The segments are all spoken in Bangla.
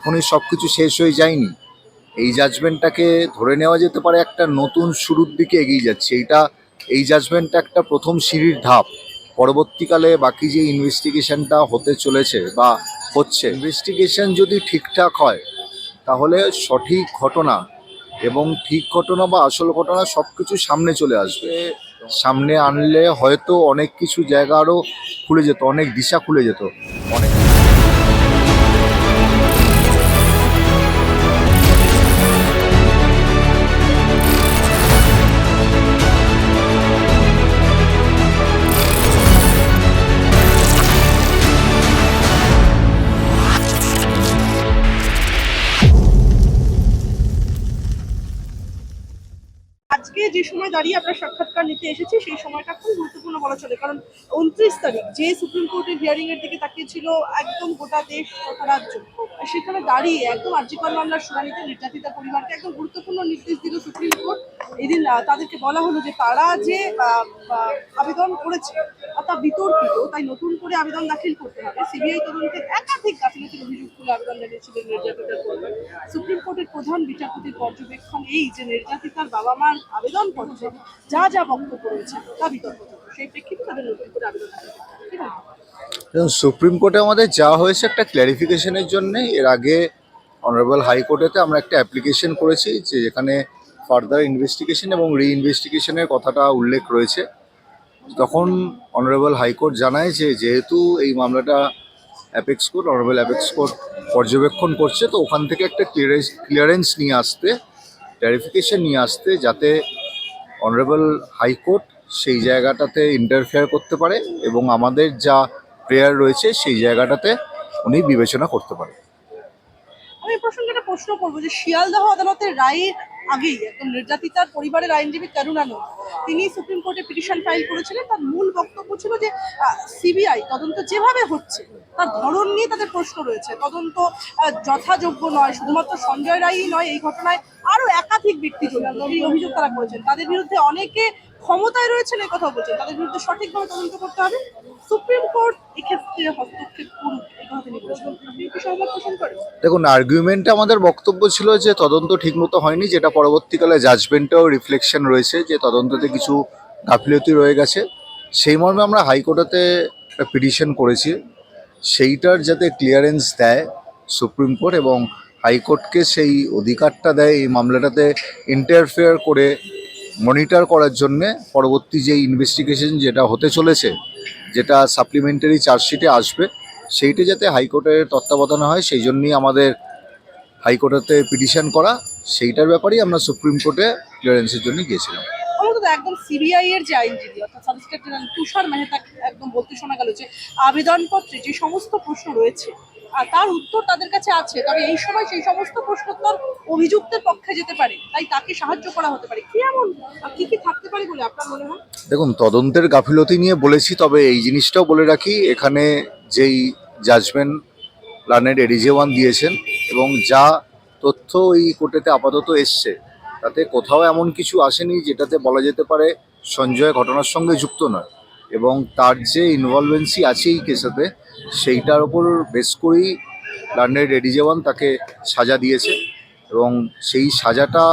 এখনই সব কিছু শেষ হয়ে যায়নি। এই জাজমেন্টটাকে ধরে নেওয়া যেতে পারে একটা নতুন শুরুর দিকে এগিয়ে যাচ্ছে। এইটা, এই জাজমেন্টটা একটা প্রথম সিঁড়ির ধাপ। পরবর্তীকালে বাকি যে ইনভেস্টিগেশনটা হতে চলেছে বা হচ্ছে ইনভেস্টিগেশন যদি ঠিকঠাক হয়, তাহলে সঠিক ঘটনা এবং ঠিক ঘটনা বা আসল ঘটনা সব কিছু সামনে চলে আসবে। সামনে আনলে হয়তো অনেক কিছু জায়গা আরও খুলে যেত, অনেক দিশা খুলে যেত। অনেক আজকে যে সময় দাঁড়িয়ে আপনার সাক্ষাৎকার নিতে এসেছি, সেই সময়টা খুব গুরুত্বপূর্ণ বলা চলে। কারণ উনত্রিশ তারিখ যে সুপ্রিম কোর্টের হিয়ারিং এর দিকে তাকিয়েছিল একদম গোটা দেশ তথা রাজ্য সেখানে দাঁড়িয়ে একদম আর্যিকর মামলার শুনানিতে নির্যাতিতা পরিবারকে একদম গুরুত্বপূর্ণ নির্দেশ দিল সুপ্রিম কোর্ট। এদিন তাদেরকে বলা হলো যে তারা যে আবেদন করেছে তা বিতর্কিত, তাই নতুন করে আবেদন দাখিল করতে হবে। সিবিআই তদন্তের একাধিক গাফিলতির অভিযোগ তুলে আবেদন জানিয়েছিলেন নির্যাতিতার পরিবার। সুপ্রিম কোর্টের প্রধান বিচারপতির পর্যবেক্ষণ এই যে নির্যাতিতার বাবা মার আবেদন পত্রে যা যা বক্তব্য রয়েছে তা বিতর্কিত সেই প্রেক্ষিতে তাদের নতুন করে আবেদন সুপ্রিম কোর্টে আমাদের যা হয়েছে একটা ক্ল্যারিফিকেশনের জন্য এর আগে অনারেবল হাইকোর্টেতে আমরা একটা অ্যাপ্লিকেশন করেছি যে যেখানে ফার্দার ইনভেস্টিগেশন এবং রি ইনভেস্টিগেশনের কথাটা উল্লেখ রয়েছে। তখন অনারেবল হাইকোর্ট জানায় যে যেহেতু এই মামলাটা apex court honourable apex court পর্যবেক্ষণ করছে, তো ওখান থেকে একটা ক্লিয়ারেন্স ক্লিয়ারেন্স নিয়ে আসতে ক্ল্যারিফিকেশন নিয়ে আসতে যাতে অনারেবল হাইকোর্ট সেই জায়গাটাতে ইন্টারফেয়ার করতে পারে এবং আমাদের যা প্রেয়ার রয়েছে সেই জায়গাটাতে উনি বিবেচনা করতে পারে আমি প্রসঙ্গে একটা প্রশ্ন করব যে শিয়ালদহ আদালতের রায়ের আগেই একদম নির্যাতিতার পরিবারের আইনজীবী করুণানন্দ তিনি সুপ্রিম কোর্টে পিটিশন ফাইল করেছিলেন। তার মূল বক্তব্য ছিল যে সিবিআই তদন্ত যেভাবে হচ্ছে, তার ধরন নিয়ে তাদের প্রশ্ন রয়েছে। তদন্ত যথাযোগ্য নয়, শুধুমাত্র সঞ্জয় রায়ই নয়, এই ঘটনায় আরও একাধিক ব্যক্তি অভিযোগ তারা করেছেন। তাদের বিরুদ্ধে অনেকে ক্ষমতায় রয়েছেন, এই কথা বলছেন। তাদের বিরুদ্ধে সঠিকভাবে তদন্ত করতে হবে। সুপ্রিম কোর্ট এক্ষেত্রে হস্তক্ষেপ করুক দেখুন আর্গুমেন্টে আমাদের বক্তব্য ছিল যে তদন্ত ঠিকমতো হয়নি, যেটা পরবর্তীকালে জাজমেন্টেও রিফ্লেকশন রয়েছে যে তদন্ততে কিছু গাফিলতি রয়ে গেছে। সেই মর্মে আমরা হাইকোর্টেতে একটা পিটিশন করেছি। সেইটার যাতে ক্লিয়ারেন্স দেয় সুপ্রিম কোর্ট এবং হাইকোর্টকে সেই অধিকারটা দেয় এই মামলাটাতে ইন্টারফেয়ার করে মনিটর করার জন্যে পরবর্তী যে ইনভেস্টিগেশন যেটা হতে চলেছে যেটা সাপ্লিমেন্টারি চার্জশিটে আসবে, সেইটা যাতে হাইকোর্টের তত্ত্বাবধানে হয়, সেই জন্যই আমাদের হাইকোর্টেতে পিটিশন করা, সেইটার ব্যাপারেই আমরা সুপ্রিম কোর্টে ক্লিয়ারেন্সের জন্য গিয়েছিলাম। একদম সিবিআই এর যে আইনজীবী, অর্থাৎ তুষার মেহতা একদম বলতে শোনা গেল যে, আবেদনপত্রে যে সমস্ত প্রশ্ন রয়েছে তার উত্তর তাদের কাছে আছে। তবে এই সময় সেই সমস্ত প্রশ্নোত্তর অভিযুক্তের পক্ষে যেতে পারে। তাই তাকে সাহায্য করা হতে পারে। কি এমন? কি কি থাকতে পারে বলে আপনার মনে হয়? দেখুন, তদন্তের গাফিলতি নিয়ে বলেছি, তবে এই জিনিসটাও বলে রাখি, এখানে যেই জাজমেন্ট প্ল্যানেট এডিজে ওয়ান দিয়েছেন এবং যা তথ্য এই কোর্টেতে আপাতত এসছে, তাতে কোথাও এমন কিছু আসেনি যেটাতে বলা যেতে পারে সঞ্জয় ঘটনার সঙ্গে যুক্ত নয়। এবং তার যে ইনভলভেন্সি আছে এই কেসেতে সেইটার ওপর বেস করেই প্ল্যানেট এডিজে ওয়ান তাকে সাজা দিয়েছে এবং সেই সাজাটা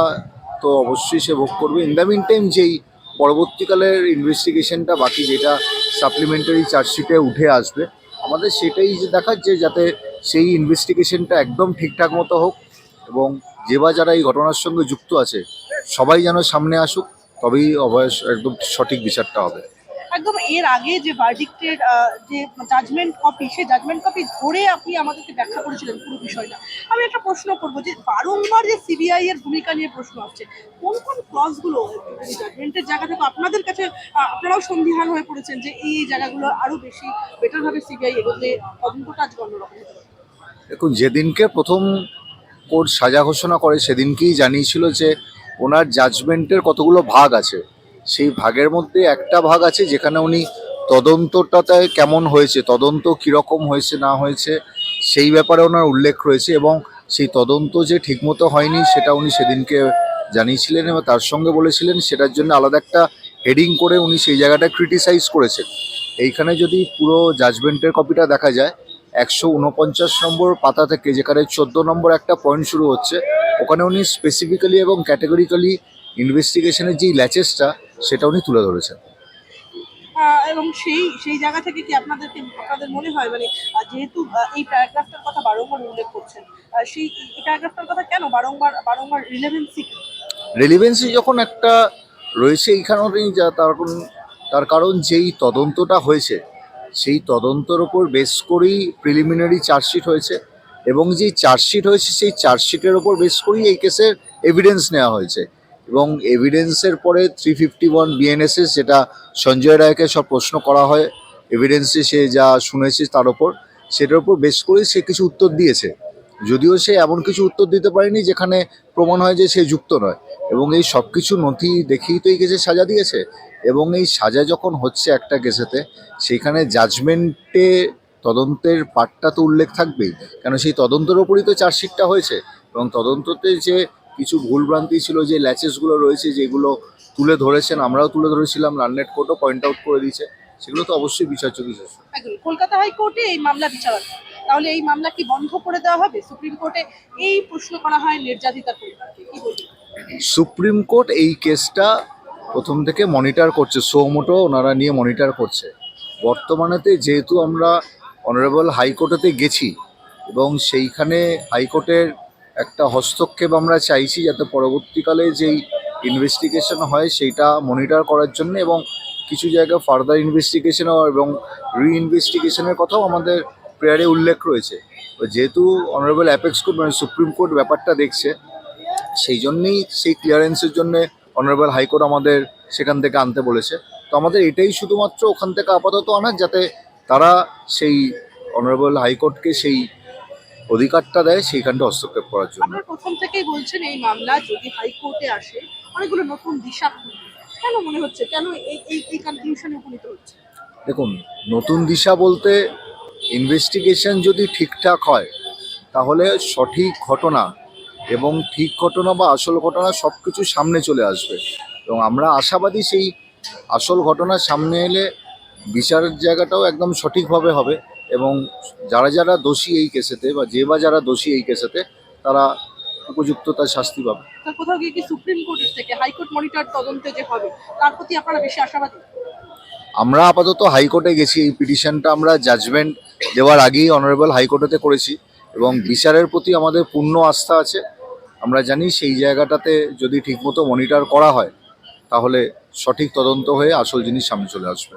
তো অবশ্যই সে ভোগ করবে। ইন দ্য মিন টাইম যেই পরবর্তীকালের ইনভেস্টিগেশনটা বাকি যেটা সাপ্লিমেন্টারি চার্জশিটে উঠে আসবে, আমাদের সেটাই যে দেখার যে যাতে সেই ইনভেস্টিগেশনটা একদম ঠিকঠাক মতো হোক এবং যে বা যারা এই ঘটনার সঙ্গে যুক্ত আছে, সবাই যেন সামনে আসুক, তবেই অবয়স একদম সঠিক বিচারটা হবে। একদম এর আগে যে ভার্ডিক্টের যে জাজমেন্ট কপি সেই জাজমেন্ট কপি ধরে আপনি আমাদেরকে ব্যাখ্যা করেছিলেন পুরো বিষয়টা। আমি একটা প্রশ্ন করব যে বারংবার যে সিবিআই এর ভূমিকা নিয়ে প্রশ্ন আসছে, কোন কোন ক্লজগুলো জাজমেন্টের জায়গা থেকে আপনাদের কাছে আপনারাও সন্দিহান হয়ে পড়েছেন যে এই জায়গাগুলো আরও বেশি বেটার ভাবে সিবিআই এগোলে তদন্তটা আজকে অন্যরকম দেখুন, যেদিনকে প্রথম কোর্ট সাজা ঘোষণা করে, সেদিনকেই জানিয়েছিল যে ওনার জাজমেন্টের কতগুলো ভাগ আছে। সেই ভাগের মধ্যে একটা ভাগ আছে যেখানে উনি তদন্তটাতে কেমন হয়েছে, তদন্ত কীরকম হয়েছে, না হয়েছে, সেই ব্যাপারে ওনার উল্লেখ রয়েছে এবং সেই তদন্ত যে ঠিকমতো হয়নি সেটা উনি সেদিনকে জানিয়েছিলেন এবং তার সঙ্গে বলেছিলেন সেটার জন্য আলাদা একটা হেডিং করে উনি সেই জায়গাটা ক্রিটিসাইজ করেছেন। এইখানে যদি পুরো জাজমেন্টের কপিটা দেখা যায়, একশো উনপঞ্চাশ নম্বর পাতা থেকে যেখানে চোদ্দ নম্বর একটা পয়েন্ট শুরু হচ্ছে, ওখানে উনি স্পেসিফিক্যালি এবং ক্যাটাগরিক্যালি ইনভেস্টিগেশনের যেই ল্যাচেসটা সেটা উনি তুলে ধরেছেন। এবং সেই সেই জায়গা থেকে কি আপনাদেরকে আপনাদের মনে হয় মানে যেহেতু এই প্যারাগ্রাফটার কথা বারংবার উল্লেখ করছেন সেই এই প্যারাগ্রাফটার কথা কেন বারংবার বারংবার রিলেভেন্সি রেলিভেন্সি যখন একটা রয়েছে এইখানেই যা তার তার কারণ যেই তদন্তটা হয়েছে সেই তদন্তর ওপর বেস করেই প্রিলিমিনারি চার্জশিট হয়েছে এবং যেই চার্জশিট হয়েছে সেই চার্জশিটের ওপর বেস করেই এই কেসের এভিডেন্স নেওয়া হয়েছে। এবং এভিডেন্সের পরে থ্রি ফিফটি ওয়ান বিএনএসএস যেটা সঞ্জয় রায়কে সব প্রশ্ন করা হয় এভিডেন্সে সে যা শুনেছে তার ওপর, সেটার উপর বেশ করেই সে কিছু উত্তর দিয়েছে। যদিও সে এমন কিছু উত্তর দিতে পারেনি যেখানে প্রমাণ হয় যে সে যুক্ত নয়। এবং এই সব কিছু নথি দেখেই তো এই কেসে সাজা দিয়েছে। এবং এই সাজা যখন হচ্ছে একটা কেসেতে সেইখানে জাজমেন্টে তদন্তের পার্টটা তো উল্লেখ থাকবেই। কেন সেই তদন্তের ওপরই তো চার্জশিটটা হয়েছে। এবং তদন্ততে যে কিছু ভুলভ্রান্তি ছিল যে ল্যাচেসগুলো রয়েছে যেগুলো তুলে ধরেছেন আমরাও তুলে ধরেছিলাম লার্নেট কোর্টও পয়েন্ট আউট করে দিয়েছে সেগুলো তো অবশ্যই বিচার্য একদম। কলকাতা হাইকোর্টে এই মামলা বিচারাধীন তাহলে এই মামলা কি বন্ধ করে দেওয়া হবে? সুপ্রিম কোর্টে এই প্রশ্ন করা হয় নির্যাতিতা পরিবারকে। কি বলবেন সুপ্রিম কোর্ট এই কেসটা প্রথম থেকে মনিটর করছে সোমোটো ওনারা নিয়ে মনিটর করছে। বর্তমানেতে যেহেতু আমরা অনারেবল হাইকোর্টেতে গেছি এবং সেইখানে হাইকোর্টের একটা হস্তক্ষেপ আমরা চাইছি যাতে পরবর্তীকালে যেই ইনভেস্টিগেশন হয় সেইটা মনিটর করার জন্য এবং কিছু জায়গায় ফার্দার ইনভেস্টিগেশন এবং রি ইনভেস্টিগেশনের কথাও আমাদের প্রেয়ারে উল্লেখ রয়েছে। যেহেতু অনারেবল অ্যাপেক্স কোর্ট মানে সুপ্রিম কোর্ট ব্যাপারটা দেখছে, সেই জন্যেই সেই ক্লিয়ারেন্সের জন্য অনারেবল হাইকোর্ট আমাদের সেখান থেকে আনতে বলেছে। তো আমাদের এটাই শুধুমাত্র ওখান থেকে আপাতত আনার যাতে তারা সেই অনারেবল হাইকোর্টকে সেই অধিকারটা দেয় সেইখানটা হস্তক্ষেপ করার জন্য। আপনারা প্রথম থেকেই বলছেন এই মামলা যদি হাইকোর্টে আসে অনেকগুলো নতুন দিশা কেন মনে হচ্ছে? কেন এই এই এই কনক্লুশনে উপনীত হচ্ছে? দেখুন নতুন দিশা বলতে ইনভেস্টিগেশন যদি ঠিকঠাক হয় তাহলে সঠিক ঘটনা এবং ঠিক ঘটনা বা আসল ঘটনা সব কিছু সামনে চলে আসবে। এবং আমরা আশাবাদী সেই আসল ঘটনা সামনে এলে বিচারের জায়গাটাও একদম সঠিকভাবে হবে। এবং যারা যারা দোষী এই কেসেতে বা যে বা যারা দোষী এই কেসেতে তারা উপযুক্ত তার শাস্তি পাবে। কোথাও গিয়ে কি সুপ্রিম থেকে হাইকোর্ট মনিটর তদন্তে যে হবে তার প্রতি আপনারা বেশি আশাবাদী? আমরা আপাতত হাইকোর্টে গেছি এই পিটিশনটা আমরা জাজমেন্ট দেওয়ার আগেই অনারেবল হাইকোর্টেতে করেছি এবং বিচারের প্রতি আমাদের পূর্ণ আস্থা আছে। আমরা জানি সেই জায়গাটাতে যদি ঠিকমতো মনিটর করা হয় তাহলে সঠিক তদন্ত হয়ে আসল জিনিস সামনে চলে আসবে।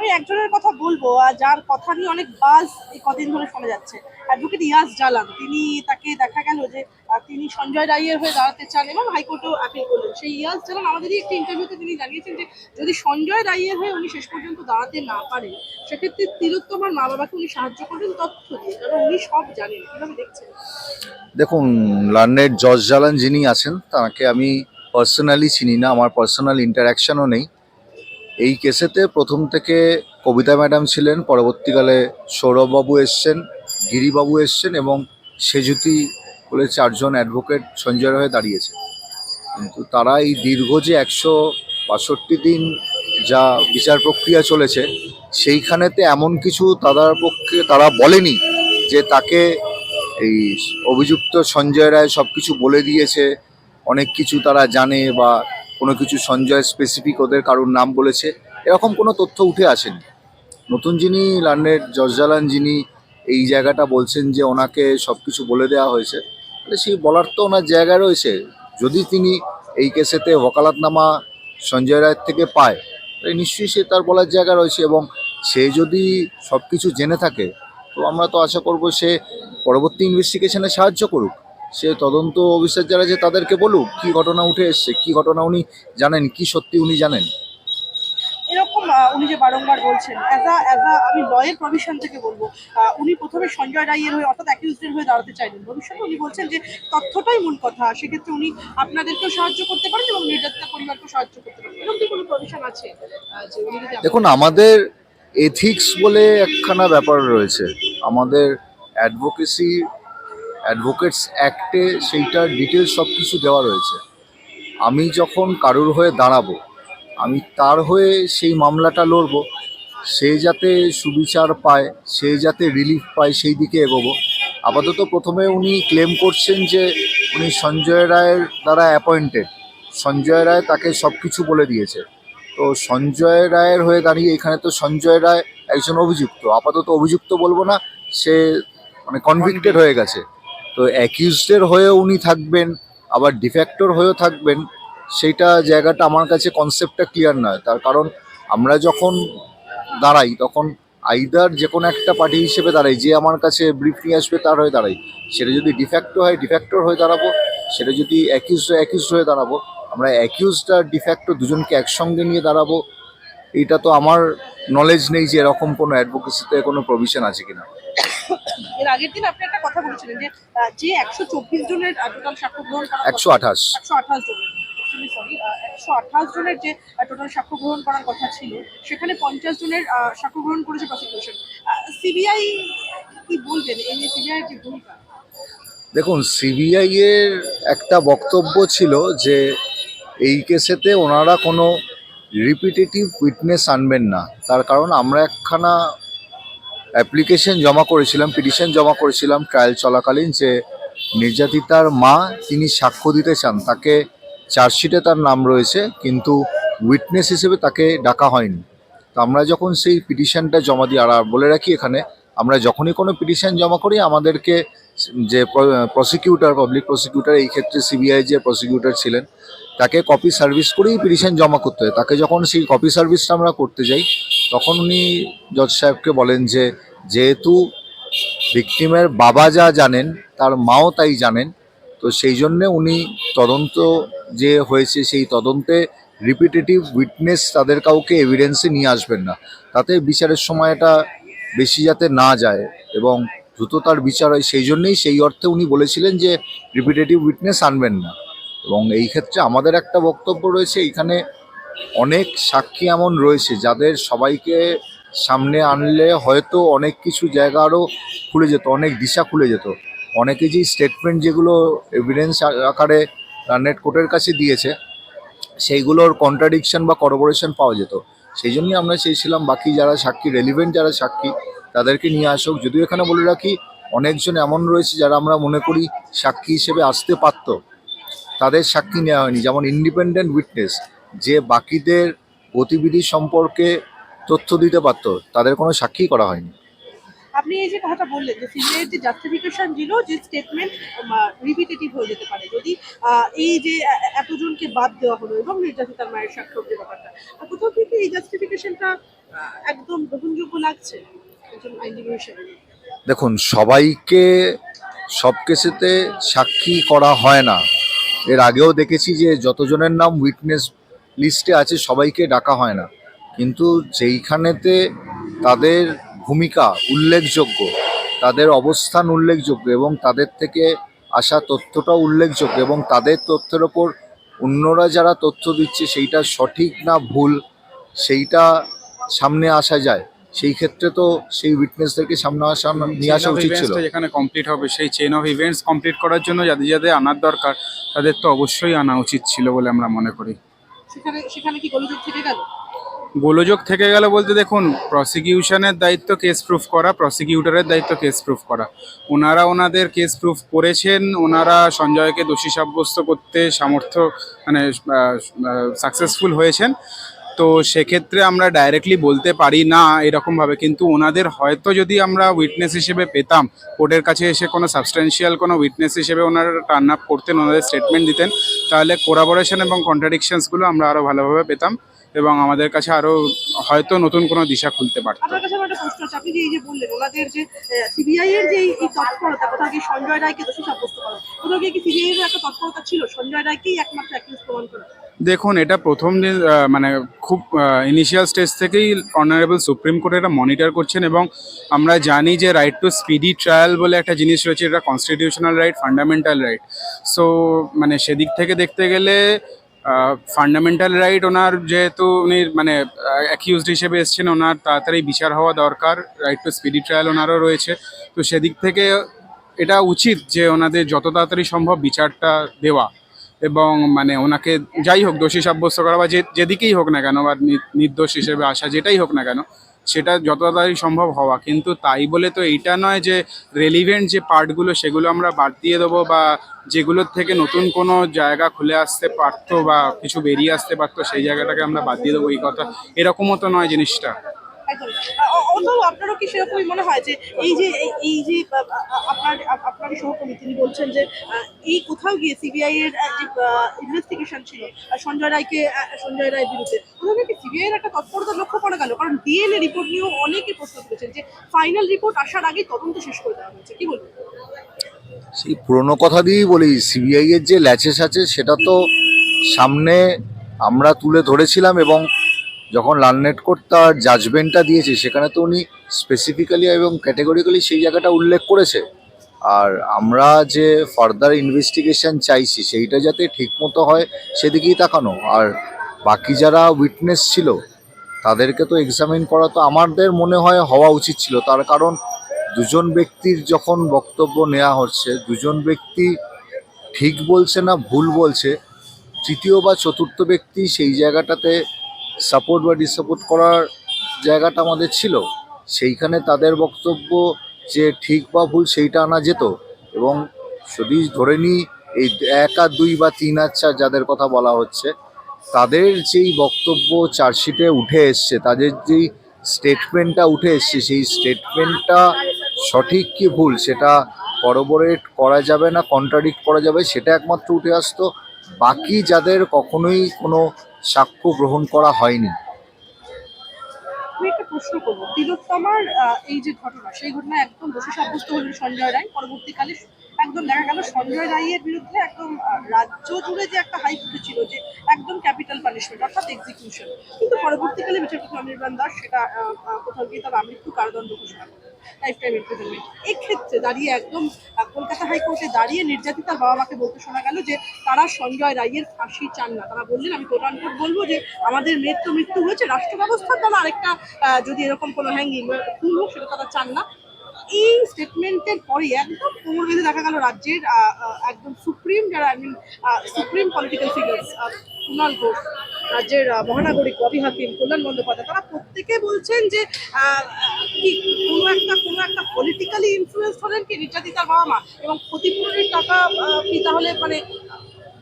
আমি একজনের কথা বলব আর যার কথা নিয়ে অনেক বাজ এই কদিন ধরে শোনা যাচ্ছে। অ্যাডভোকেট ইয়াস জালান তিনি তাকে দেখা গেল যে তিনি সঞ্জয় রায়ের হয়ে দাঁড়াতে চান এবং হাইকোর্টেও আপিল করলেন। সেই ইয়াস জালান আমাদেরই একটি ইন্টারভিউতে তিনি জানিয়েছেন যে, যদি সঞ্জয় রায়ের হয়ে উনি শেষ পর্যন্ত দাঁড়াতে না পারেন, সেক্ষেত্রে তিলোত্তমার মা বাবাকে উনি সাহায্য করবেন তথ্য দিয়ে, কারণ উনি সব জানেন। কীভাবে দেখছেন? দেখুন লার্নেড জজ জালান যিনি আছেন, তাকে আমি পার্সোনালি চিনি না, আমার পার্সোনাল ইন্টারাকশনও নেই। এই কেসেতে প্রথম থেকে কবিতা ম্যাডাম ছিলেন, পরবর্তীকালে সৌরভবাবু এসছেন, গিরিবাবু এসছেন এবং সেজুতি বলে চারজন অ্যাডভোকেট সঞ্জয় হয়ে দাঁড়িয়েছে কিন্তু তারা এই দীর্ঘ যে একশো বাষট্টি দিন যা বিচার প্রক্রিয়া চলেছে, সেইখানেতে এমন কিছু তাদের পক্ষে তারা বলেনি যে তাকে এই অভিযুক্ত সঞ্জয় রায় সব কিছু বলে দিয়েছে, অনেক কিছু তারা জানে বা কোনো কিছু সঞ্জয় স্পেসিফিক ওদের কারোর নাম বলেছে, এরকম কোনো তথ্য উঠে আসেনি। নতুন যিনি লান্ডের জজালান যিনি এই জায়গাটা বলছেন যে ওনাকে সব কিছু বলে দেওয়া হয়েছে, তাহলে সেই বলার তো ওনার জায়গা রয়েছে। যদি তিনি এই কেসেতে ওকালাতনামা সঞ্জয় রায়ের থেকে পায়, তাহলে নিশ্চয়ই সে তার বলার জায়গা রয়েছে এবং সে যদি সব কিছু জেনে থাকে, তো আমরা তো আশা করব সে পরবর্তী ইনভেস্টিগেশনে সাহায্য করুক। সে তদন্ত অফিসার যারা আছে তাদেরকে বলুক কি ঘটনা উঠে এসছে কি ঘটনা উনি জানেন কি সত্যি উনি জানেন? এরকম উনি যে বারংবার বলছেন অ্যাজ আ অ্যাজ আ আমি লয়ের প্রভিশন থেকে বলব উনি প্রথমে সঞ্জয় রায়ের হয়ে অর্থাৎ অ্যাকিউজডের হয়ে দাঁড়াতে চাইলেন। ভবিষ্যতে উনি বলছেন যে তথ্যটাই মূল কথা সেক্ষেত্রে উনি আপনাদেরকেও সাহায্য করতে পারেন এবং নির্যাতিতা পরিবারকেও সাহায্য করতে পারেন। এরকম কি কোনো প্রভিশন আছে দেখুন আমাদের এথিক্স বলে একখানা ব্যাপার রয়েছে। আমাদের অ্যাডভোকেসি অ্যাডভোকেটস অ্যাক্টে সেইটার ডিটেলস সব কিছু দেওয়া রয়েছে। আমি যখন কারুর হয়ে দাঁড়াবো, আমি তার হয়ে সেই মামলাটা লড়বো, সে যাতে সুবিচার পায়, সে যাতে রিলিফ পায় সেই দিকে এগোবো। আপাতত প্রথমে উনি ক্লেম করছেন যে উনি সঞ্জয় রায়ের দ্বারা অ্যাপয়েন্টেড সঞ্জয় রায় তাকে সব কিছু বলে দিয়েছে। তো সঞ্জয় রায়ের হয়ে দাঁড়িয়ে এখানে তো সঞ্জয় রায় একজন অভিযুক্ত। আপাতত অভিযুক্ত বলব না, সে মানে কনভিক্টেড হয়ে গেছে। তো অ্যাকিউজডের হয়েও উনি থাকবেন, আবার ডিফ্যাক্টর হয়েও থাকবেন, সেইটা জায়গাটা আমার কাছে কনসেপ্টটা ক্লিয়ার নয়। তার কারণ আমরা যখন দাঁড়াই, তখন আইদার যে কোনো একটা পার্টি হিসেবে দাঁড়াই, যে আমার কাছে ব্রিফ নিয়ে আসবে তার হয়ে দাঁড়াই। সেটা যদি ডিফ্যাক্টো হয় ডিফ্যাক্টর হয়ে দাঁড়াবো, সেটা যদি অ্যাকিউজ অ্যাকিউজ হয়ে দাঁড়াবো, আমরা অ্যাকিউজড আর ডিফ্যাক্টো দুজনকে একসঙ্গে নিয়ে দাঁড়াবো এটা তো আমার নলেজ নেই যে এরকম কোনো অ্যাডভোকেসিতে কোনো প্রভিশন আছে কিনা। এর আগের দিন আপনি একটা কথা বলেছিলেন যে যে একশো চব্বিশ জনের টোটাল সাক্ষ্য গ্রহণ করা একশো আঠাশ। একশো আঠাশ জনের সরি একশো আঠাশ জনের যে টোটাল সাক্ষ্য গ্রহণ করার কথা ছিল সেখানে পঞ্চাশ জনের আহ, সাক্ষ্য গ্রহণ করেছে প্রসিকিউশন সিবিআই কি বলবেন? এই যে সিবিআই যে ভূমিকা। দেখুন সিবিআই এর একটা বক্তব্য ছিল যে এই কেসেতে ওনারা কোনো রিপিটেটিভ উইটনেস আনবেন না। তার কারণ আমরা একখানা অ্যাপ্লিকেশন জমা করেছিলাম পিটিশন জমা করেছিলাম ট্রায়াল চলাকালীন যে নির্যাতিতার মা তিনি সাক্ষ্য দিতে চান, তাকে চার্জশিটে তার নাম রয়েছে, কিন্তু উইটনেস হিসেবে তাকে ডাকা হয়নি। তো আমরা যখন সেই পিটিশনটা জমা দিই, আর বলে রাখি এখানে, আমরা যখনই কোনো পিটিশন জমা করি, আমাদেরকে যে প্রসিকিউটর পাবলিক প্রসিকিউটর এই ক্ষেত্রে সিবিআই যে প্রসিকিউটর ছিলেন, তাকে কপি সার্ভিস করেই পিটিশন জমা করতে হয়। তাকে যখন সেই কপি সার্ভিসটা আমরা করতে যাই তখন উনি জজ সাহেবকে বলেন যে, যেহেতু ভিকটিমের বাবা যা জানেন, তার মাও তাই জানেন, তো সেই জন্যে উনি তদন্ত যে হয়েছে সেই তদন্তে রিপিটেটিভ উইটনেস তাদের কাউকে এভিডেন্সে নিয়ে আসবেন না। তাতে বিচারের সময়টা বেশি যাতে না যায় এবং দ্রুত তার বিচার হয়, সেই জন্যেই সেই অর্থে উনি বলেছিলেন যে রিপিটেটিভ উইটনেস আনবেন না। এবং এই ক্ষেত্রে আমাদের একটা বক্তব্য রয়েছে, এখানে অনেক সাক্ষী এমন রয়েছে যাদের সবাইকে সামনে আনলে হয়তো অনেক কিছু জায়গা আরও খুলে যেত, অনেক দিশা খুলে যেত। অনেকে যেই স্টেটমেন্ট যেগুলো এভিডেন্স আকারে রান্নেট কোর্টের কাছে দিয়েছে, সেইগুলোর কন্ট্রাডিকশন বা করবোরেশন পাওয়া যেত। সেই জন্যই আমরা চেয়েছিলাম বাকি যারা সাক্ষী রেলিভেন্ট যারা সাক্ষী, তাদেরকে নিয়ে আসুক। যদিও এখানে বলে রাখি, অনেকজন এমন রয়েছে যারা আমরা মনে করি সাক্ষী হিসেবে আসতে পারতো। তাদের সাক্ষী নেওয়া হয়নি, যেমন ইন্ডিপেন্ডেন্ট উইটনেস যে বাকিদের গতিবিধি সম্পর্কে তথ্য দিতে পারতো তাদের কোনো সাক্ষী করা হয়নি। আপনি এই যে কথাটা বললেন যে সিবিআই যে জাস্টিফিকেশন ছিল যে স্টেটমেন্ট রিপিটেটিভ হয়ে যেতে পারে। যদি এই যে এতজনকে বাদ দেওয়া হলো এবং নির্যাতিতার মায়ের সাক্ষ্য যে ব্যাপারটা কোথাও থেকে এই জাস্টিফিকেশনটা একদম গ্রহণযোগ্য লাগছে? একজন আইনজীবী হিসেবে। দেখুন সবাইকে সব কেসেতে সাক্ষী করা হয় না। এর আগেও দেখেছি যে যতজনের নাম উইটনেস লিস্টে আছে সবাইকে ডাকা হয় না। কিন্তু যেইখানেতে তাদের ভূমিকা উল্লেখযোগ্য তাদের অবস্থান উল্লেখযোগ্য এবং তাদের থেকে আসা তথ্যটাও উল্লেখযোগ্য এবং তাদের তথ্যের ওপর অন্যরা যারা তথ্য দিচ্ছে সেইটা সঠিক না ভুল সেইটা সামনে আসা যায়। সেই ক্ষেত্রে তো সেই উইটনেসদেরকে সামনে আসা নিয়ে আসা উচিত ছিল। যেখানে কমপ্লিট হবে। সেই চেন অফ ইভেন্টস কমপ্লিট করার জন্য যাদের যাদের আনার দরকার তাদের তো অবশ্যই আনা উচিত ছিল বলে আমরা মনে করি। সেখানে কি গোলযোগ থেকে গেল? গোলযোগ থেকে গেল বলতে দেখুন প্রসিকিউশনের দায়িত্ব কেস প্রুফ করা প্রসিকিউটরের দায়িত্ব কেস প্রুফ করা। ওনারা ওনাদের কেস প্রুফ করেছেন, ওনারা সঞ্জয়কে দোষী সাব্যস্ত করতে সামর্থ্য মানে সাকসেসফুল হয়েছেন। তো সেক্ষেত্রে আমরা ডাইরেক্টলি বলতে পারি না এরকমভাবে। কিন্তু ওনাদের হয়তো যদি আমরা উইটনেস হিসেবে পেতাম কোর্টের কাছে এসে কোনো সাবস্টেন্সিয়াল কোনো উইটনেস হিসেবে ওনারা টার্ন আপ করতেন, ওনাদের স্টেটমেন্ট দিতেন, তাহলে কোরাবোরেশন এবং কন্ট্রাডিকশনসগুলো আমরা আরও ভালোভাবে পেতাম এবং আমাদের কাছে আরও হয়তো নতুন কোনো দিশা খুলতে পারত। সঞ্জয় রায়কে ছিল? সঞ্জয় রায়কেই একমাত্র দেখুন, এটা প্রথম দিন মানে খুব ইনিশিয়াল স্টেজ থেকেই অনারেবল সুপ্রিম কোর্ট এটা মনিটর করছেন এবং আমরা জানি যে রাইট টু স্পিডি ট্রায়াল বলে একটা জিনিস রয়েছে, এটা constitutional right fundamental right so মানে সেদিক থেকে দেখতে গেলে ফান্ডামেন্টাল রাইট ওনার যেহেতু উনি মানে অ্যাকিউজড হিসেবে এসছেন, ওনার তাড়াতাড়ি বিচার হওয়া দরকার রাইট টু স্পিডি ট্রায়াল ওনারও রয়েছে। তো সেদিক থেকে এটা উচিত যে ওনাদের যত তাড়াতাড়ি সম্ভব বিচারটা দেওয়া। এবং মানে ওনাকে যাই হোক দোষী সাব্যস্ত করা বা যে যেদিকেই হোক না কেন বা নির্দোষ হিসেবে আসা যেটাই হোক না কেন, সেটা যত তাড়াতাড়ি সম্ভব হওয়া। কিন্তু তাই বলে তো এইটা নয় যে রেলিভেন্ট যে পার্টগুলো সেগুলো আমরা বাদ দিয়ে দেবো বা যেগুলোর থেকে নতুন কোনো জায়গা খুলে আসতে পারতো বা কিছু বেরিয়ে আসতে পারতো, সেই জায়গাটাকে আমরা বাদ দিয়ে দেবো, এই কথা এরকমও তো নয় জিনিসটা। একদম। অন্যও আপনারও কি সেরকমই মনে হয় যে এই যে, এই- যে আপনার, আ- সহকর্মী তিনি বলছেন যে এই কোথাও গিয়ে সিবিআই এর যে ইনভেস্টিগেশন ছিল সঞ্জয় রায়কে সঞ্জয় রায়ের বিরুদ্ধে, কোথাও কি সিবিআই এর একটা তৎপরতা লক্ষ্য করা গেল? কারণ ডিএনএ রিপোর্ট নিয়েও অনেকে প্রশ্ন তুলেছেন যে ফাইনাল রিপোর্ট আসার আগেই তদন্ত শেষ করে দেওয়া হয়েছে। কি বলবেন? সেই পুরোনো কথা দিয়েই বলি সিবিআই এর যে ল্যাচেস আছে, সেটা তো সামনে আমরা তুলে ধরেছিলাম এবং যখন লালনেট কোর্ট তার জাজমেন্টটা দিয়েছে, সেখানে তো উনি স্পেসিফিক্যালি এবং ক্যাটেগরিক্যালি সেই জায়গাটা উল্লেখ করেছে। আর আমরা যে ফার্দার ইনভেস্টিগেশন চাইছি, সেইটা যাতে ঠিকমতো হয়, সেদিকেই তাকানো। আর বাকি যারা উইটনেস ছিল, তাদেরকে তো এক্সামিন করা তো আমাদের মনে হয় হওয়া উচিত ছিল। তার কারণ দুজন ব্যক্তির যখন বক্তব্য নেওয়া হচ্ছে, দুজন ব্যক্তি ঠিক বলছে না ভুল বলছে, তৃতীয় বা চতুর্থ ব্যক্তি সেই জায়গাটাতে সাপোর্ট বা ডিসাপোর্ট করার জায়গাটা আমাদের ছিল। সেইখানে তাদের বক্তব্য যে ঠিক বা ভুল সেইটা আনা যেত এবং যদি ধরে নিই এই এক আর দুই বা তিন আর চার যাদের কথা বলা হচ্ছে, তাদের যেই বক্তব্য চার্জশিটে উঠে এসছে, তাদের যেই স্টেটমেন্টটা উঠে এসছে, সেই স্টেটমেন্টটা সঠিক কি ভুল সেটা করবোরেট করা যাবে না কন্ট্রাডিক্ট করা যাবে, সেটা একমাত্র উঠে আসতো। বাকি যাদের কখনোই কোনো সাক্ষ্য গ্রহণ করা হয়নি। একটা প্রশ্ন করব। তিলোত্তমার এই যে ঘটনা, সেই ঘটনায় একদম দোষী সাব্যস্ত হলেন সঞ্জয় রায়। পরবর্তীকালে একদম দেখা গেল সঞ্জয় রায়ের বিরুদ্ধে একদম রাজ্য জুড়ে যে একটা হাইপ উঠেছিল যে একদম ক্যাপিটাল পানিশমেন্ট অর্থাৎ এক্সিকিউশন কিন্তু পরবর্তীকালে বিচারপতি অনির্বাণ দাস সেটা কোথাও গিয়ে তার আমৃত্যু কারাদণ্ড ঘোষণা করেন লাইফ টাইম এক্ষেত্রে দাঁড়িয়ে একদম কলকাতা হাইকোর্টে দাঁড়িয়ে নির্যাতিতার বাবা মাকে বলতে শোনা গেল যে তারা সঞ্জয় রায়ের ফাঁসি চান না। তারা বললেন, আমি কোরআন কোর্ট বলব যে আমাদের মেয়ের তো মৃত্যু হয়েছে রাষ্ট্র ব্যবস্থার দ্বারা আরেকটা যদি এরকম কোনো হ্যাঙ্গিং খুন হোক, সেটা তারা চান না। এই স্টেটমেন্টের পরে একদম কোমর বেঁধে দেখা গেল রাজ্যের একদম সুপ্রিম যারা I mean supreme political figures Kunal Ghosh, রাজ্যের মহানাগরিক ববি হাকিম, কল্যাণ বন্দ্যোপাধ্যায়, তারা প্রত্যেকে বলছেন যে কি কোনো একটা কোনো একটা পলিটিক্যালি ইনফ্লুয়েন্স হলেন কি নির্যাতিতার বাবা মা? এবং ক্ষতিপূরণের টাকা কি তাহলে মানে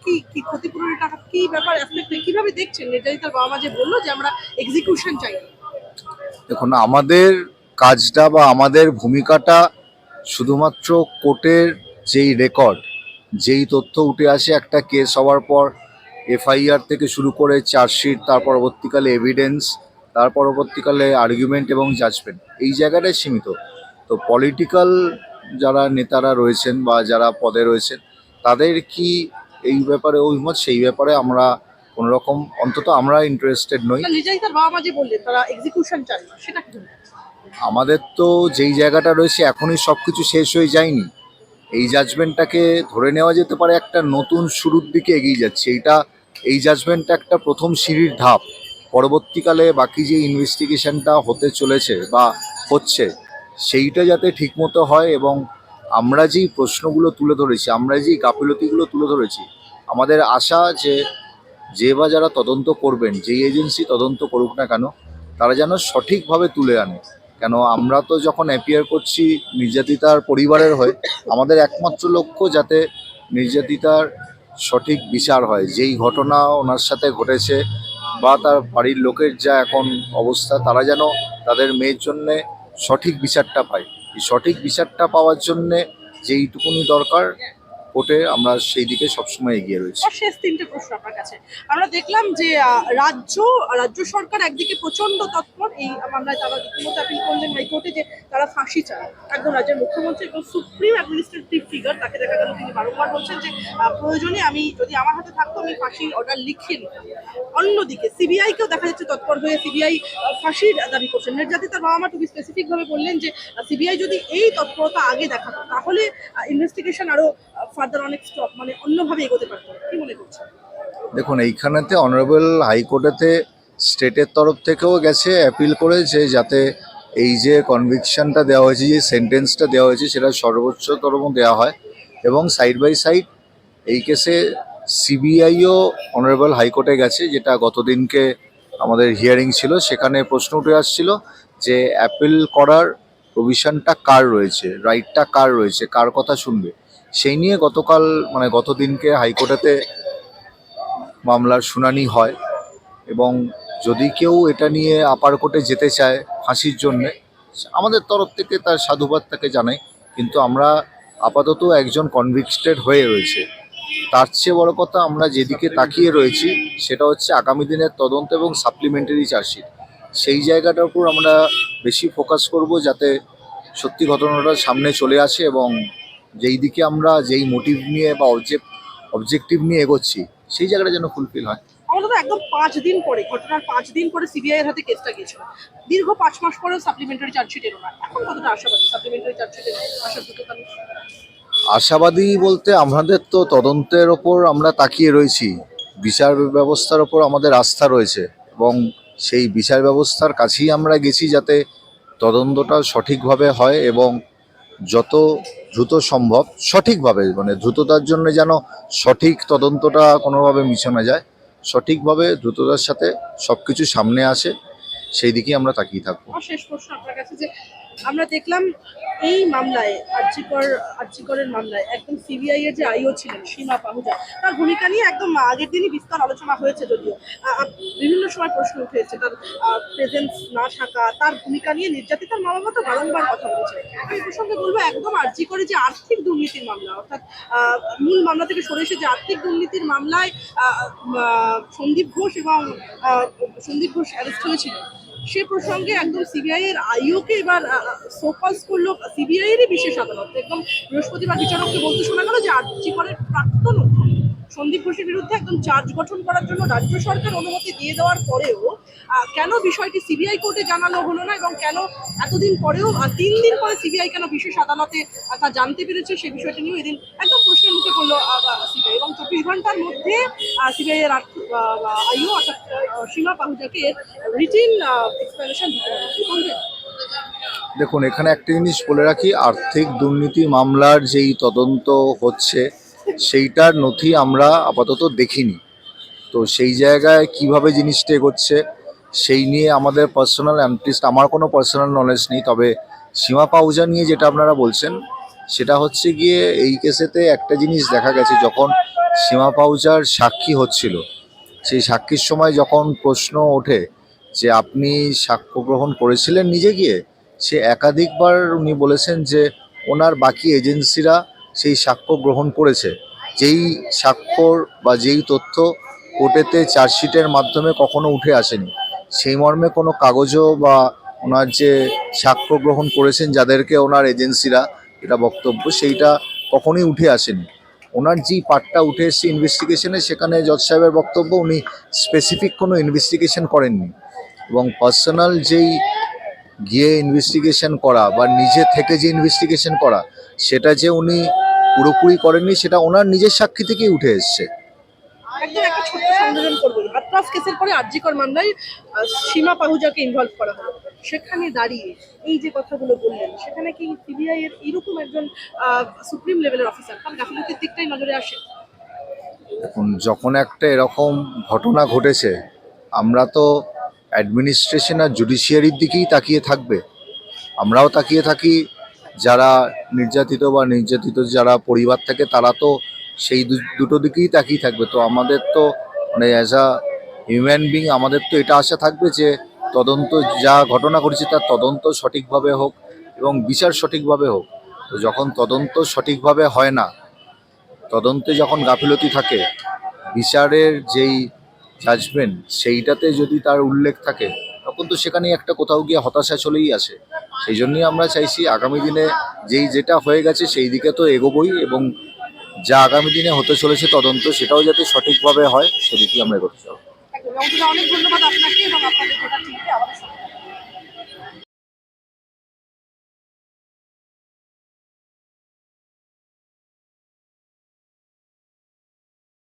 কি কি ক্ষতিপূরণের টাকা, কি ব্যাপার অ্যাসপেক্টে কীভাবে দেখছেন নির্যাতিতার বাবা মা যে বলল যে আমরা এক্সিকিউশন চাই? দেখুন, আমাদের কাজটা বা আমাদের ভূমিকাটা শুধুমাত্র কোর্টের যেই রেকর্ড যেই তথ্য উঠে আসে, একটা কেস হওয়ার পর এফআইআর থেকে শুরু করে চার্জশিট তার পরবর্তীকালে এভিডেন্স তার পরবর্তীকালে আর্গুমেন্ট এবং জাজমেন্ট এই জায়গাটায় সীমিত। তো পলিটিক্যাল যারা নেতারা রয়েছেন বা যারা পদে রয়েছেন, তাদের কি এই ব্যাপারে অভিমত? সেই ব্যাপারে আমরা কোনো রকম অন্তত আমরা ইন্টারেস্টেড নই। বাবা মা যে বললেন, তারা এক্সিকিউশন না, সেটা আমাদের তো যেই জায়গাটা রয়েছে, এখনই সব কিছু শেষ হয়ে যায়নি। এই জাজমেন্টটাকে ধরে নেওয়া যেতে পারে একটা নতুন শুরুর দিকে এগিয়ে যাচ্ছে। এইটা, এই জাজমেন্টটা একটা প্রথম সিঁড়ির ধাপ। পরবর্তীকালে বাকি যে ইনভেস্টিগেশনটা হতে চলেছে বা হচ্ছে, সেইটা যাতে ঠিকমতো হয় এবং আমরা যেই প্রশ্নগুলো তুলে ধরেছি, আমরা যেই গাফিলতিগুলো তুলে ধরেছি, আমাদের আশা যে যে বা যারা তদন্ত করবেন, যেই এজেন্সি তদন্ত করুক না কেন, তারা যেন সঠিকভাবে তুলে আনে। কেন আমরা তো যখন অ্যাপিয়ার করছি নির্যাতিতার পরিবারের হয়ে, আমাদের একমাত্র লক্ষ্য যাতে নির্যাতিতার সঠিক বিচার হয়। যেই ঘটনা ওনার সাথে ঘটেছে বা তার বাড়ির লোকের যা এখন অবস্থা, তারা যেন তাদের মেয়ের জন্যে সঠিক বিচারটা পায়। এই সঠিক বিচারটা পাওয়ার জন্যে যেইটুকুনি দরকার কোর্টে আমরা সেই দিকে সবসময় এগিয়ে রয়েছি। শেষ তিনটে প্রশ্ন আপনার কাছে। আমরা দেখলাম যে রাজ্য রাজ্য সরকার একদিকে প্রচণ্ড তৎপর এই মামলায় তারা রীতিমতো আপিল করলেন হাইকোর্টে যে তারা ফাঁসি চায়। একদম রাজ্যের মুখ্যমন্ত্রী এবং সুপ্রিম অ্যাডমিনিস্ট্রেটিভ ফিগার তাকে দেখা গেল তিনি বারংবার বলছেন যে প্রয়োজনে আমি যদি আমার হাতে থাকতো, আমি ফাঁসির অর্ডার লিখিয়ে নিতাম। অন্যদিকে সিবিআই কেও দেখা যাচ্ছে তৎপর হয়ে সিবিআই ফাঁসির দাবি করছেন নির্যাতিতার বাবা মা টুবি স্পেসিফিক ভাবে বললেন যে সিবিআই যদি এই তৎপরতা আগে দেখাতো, তাহলে ইনভেস্টিগেশন আরও ফার্দার অনেক স্টপ মানে অন্যভাবে এগোতে পারতো কি মনে দেখুন, এইখানেতে অনারেবল হাইকোর্টেতে স্টেটের তরফ থেকেও গেছে অ্যাপিল করেছে, যাতে এই যে কনভিকশনটা দেওয়া হয়েছে, যে সেন্টেন্সটা দেওয়া হয়েছে, সেটা সর্বোচ্চতম দেওয়া হয় এবং সাইড বাই সাইড এই কেসে সিবিআইও অনারেবল হাইকোর্টে গেছে, যেটা গতদিনকে আমাদের হিয়ারিং ছিল, সেখানে প্রশ্ন উঠে আসছিল যে অ্যাপিল করার প্রভিশনটা কার রয়েছে রাইটটা কার রয়েছে, কার কথা শুনবে? সেই নিয়ে গতকাল মানে গত দিনকে হাইকোর্টেতে মামলার শুনানি হয় এবং যদি কেউ এটা নিয়ে আপার কোর্টে যেতে চায় ফাঁসির জন্যে, আমাদের তরফ থেকে তার সাধুবাদ তাকে জানাই। কিন্তু আমরা আপাতত একজন কনভিক্সটেড হয়ে রয়েছে। তার চেয়ে বড় কথা আমরা যেদিকে তাকিয়ে রয়েছি, সেটা হচ্ছে আগামী দিনের তদন্ত এবং সাপ্লিমেন্টারি চার্জশিট সেই জায়গাটার উপর আমরা বেশি ফোকাস করব যাতে সত্যি ঘটনাটা সামনে চলে আসে এবং যেই দিকে আমরা যেই মোটিভ নিয়ে বা অবজেক্ট অবজেক্টিভ নিয়ে এগোচ্ছি সেই জায়গাটা যেন ফুলফিল হয়। তো একদম পাঁচ দিন পরে ঘটনার পাঁচ দিন পরে সিবিআই এর হাতে কেসটা গিয়েছিল। দীর্ঘ পাঁচ মাস পরেও সাপ্লিমেন্টারি চার্জশিট এলো না। এখন কতটা আশাবাদী? সাপ্লিমেন্টারি চার্জশিট দ্রুততা আশাবাদী বলতে আমাদের তো তদন্তের ওপর আমরা তাকিয়ে রয়েছি। বিচার ব্যবস্থার ওপর আমাদের আস্থা রয়েছে এবং সেই বিচার ব্যবস্থার কাছেই আমরা গেছি যাতে তদন্তটা সঠিকভাবে হয় এবং যত দ্রুত সম্ভব, সঠিকভাবে মানে দ্রুততার জন্য যেন সঠিক তদন্তটা কোনোভাবে মিশে না যায়, সঠিকভাবে দ্রুততার সাথে সব কিছু সামনে আসে, সেই দিকেই আমরা তাকিয়ে থাকব। শেষ প্রশ্ন আপনার কাছে যে আমরা দেখলাম এই মামলায়, আর্জিকর, আর্জিকরের মামলায় একদম সিবিআই এর যে আইও ছিলেন, সীমা পাহুজা, তার ভূমিকা নিয়ে একদম আগের দিনই বিস্তার আলোচনা হয়েছে যদিও। বিভিন্ন সময় প্রশ্ন উঠেছে, তার প্রেজেন্স না থাকা, তার ভূমিকা নিয়ে নির্যাতিতার মামলা তো বারংবার কথা বলেছে। আমি প্রসঙ্গে বলব, একদম আর্জি করে যে আর্থিক দুর্নীতির মামলা, অর্থাৎ মূল মামলা থেকে সরে এসে যে আর্থিক দুর্নীতির মামলায় সন্দীপ ঘোষ এবং সন্দীপ ঘোষ অ্যারেস্ট হয়েছিল সে প্রসঙ্গে একদম সিবিআই এর আইওকে এবার সোফাস করল সিবিআই এরই বিশেষ আদালত। একদম বৃহস্পতিবার বিচারককে বলতে শোনা গেল যে আর্জি করে প্রাক্তন সন্দীপ ঘোষের বিরুদ্ধে একদম চার্জ গঠন করার জন্য রাজ্য সরকার অনুমতি দিয়ে দেওয়ার পরেও কেন বিষয়টি সিবিআই কোর্টে জানানো হলো না এবং কেন এতদিন পরেও তিন দিন পরে সিবিআই কেন বিশেষ আদালতে তা জানতে পেরেছে সেই বিষয়টি নিয়ে এদিন একদম প্রশ্নের মুখে করল সিবিআই এবং চব্বিশ ঘণ্টার মধ্যে সিবিআই এর আইও অর্থাৎ সীমা পাহুজাকে রিটিন এক্সপ্লেনেশন দিতে হবে। দেখুন, এখানে একটা জিনিস বলে রাখি, আর্থিক দুর্নীতি মামলার যেই তদন্ত হচ্ছে সেইটার নথি আমরা আপাতত দেখিনি। তো সেই জায়গায় কীভাবে জিনিসটা এগোচ্ছে, সেই নিয়ে আমাদের পার্সোনাল অ্যান্টিস্ট আমার কোনো পার্সোনাল নলেজ নেই। তবে সীমা পাউজা নিয়ে যেটা আপনারা বলছেন, সেটা হচ্ছে গিয়ে এই কেসেতে একটা জিনিস দেখা গেছে, যখন সীমা পাউজার সাক্ষী হচ্ছিল, সেই সাক্ষীর সময় যখন প্রশ্ন ওঠে যে আপনি সাক্ষ্য গ্রহণ করেছিলেন নিজে গিয়ে, সে একাধিকবার উনি বলেছেন যে ওনার বাকি এজেন্সিরা সেই সাক্ষ্য গ্রহণ করেছে। যেই স্বাক্ষর বা যেই তথ্য কোর্টেতে চার্জশিটের মাধ্যমে কখনো উঠে আসেনি, সেই মর্মে কোনো কাগজও বা ওনার যে সাক্ষ্য গ্রহণ করেছেন যাদেরকে ওনার এজেন্সিরা এটা বক্তব্য, সেইটা কখনোই উঠে আসেনি। ওনার যেই পার্টটা উঠে এসছে ইনভেস্টিগেশনে সেখানে জজ সাহেবের বক্তব্য, উনি স্পেসিফিক কোনো ইনভেস্টিগেশন করেননি। এবং পার্সোনাল যেই গিয়ে ইনভেস্টিগেশন করা বা নিজে থেকে যে ইনভেস্টিগেশন করা, সেটা যে উনি পুরোপুরি করেননি সেটা ওনার নিজের সাক্ষী থেকেই উঠে এসছে। একদম একটা ছোট্ট সংযোজন করব। হাতরাস কেসের পরে আর্জিকর মামলায় সীমা পাহুজাকে ইনভলভ করা হলো। সেখানে দাঁড়িয়ে এই যে কথাগুলো বললেন সেখানে কি সিবিআই এর এরকম একজন সুপ্রিম লেভেলের অফিসার তার গাফিলতির দিকটাই নজরে আসে? এখন যখন একটা এরকম ঘটনা ঘটেছে আমরা তো অ্যাডমিনিস্ট্রেশন আর জুডিশিয়ারির দিকেই তাকিয়ে থাকবে। আমরাও তাকিয়ে থাকি যারা নির্যাতিত বা নির্যাতিত যারা পরিবার থাকে, তারা তো সেই দুটো দিকেই তাকিয়ে থাকবে। তো আমাদের তো মানে অ্যাজ আ হিউম্যান বিং আমাদের তো এটা আশা থাকবে যে তদন্ত যা ঘটনা ঘটেছে তার তদন্ত সঠিকভাবে হোক এবং বিচার সঠিকভাবে হোক। তো যখন তদন্ত সঠিকভাবে হয় না, তদন্তে যখন গাফিলতি থাকে, বিচারের যেই জাজমেন্ট সেইটাতে যদি তার উল্লেখ থাকে তখন তো সেখানেই একটা কোথাও গিয়ে হতাশা চলেই আসে সেই জন্যই আমরা চাইছি আগামী দিনে যেই যেটা হয়ে গেছে সেই দিকে তো এগোবই এবং যা আগামী দিনে হতে চলেছে তদন্ত সেটাও যাতে সঠিকভাবে হয় সেদিকেই আমরা এগোতে চাই। অনেক ধন্যবাদ আপনাকে এবং আপনাদের